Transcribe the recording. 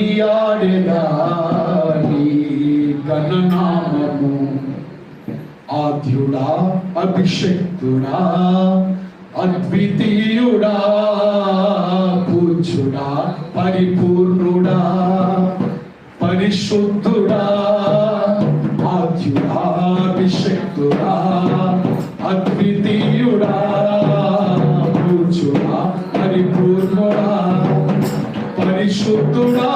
కొనియాడినా నీ గణనామము ఆద్యుడా అభిషక్తుడా అద్వితీయుడా పూజ్యుడా పరిపూర్ణుడా పరిశుద్ధుడా ఆద్యుడా అభిషక్తుడా అద్వితీయుడా పూజ్యుడా పరిపూర్ణుడా పరిశుద్ధుడా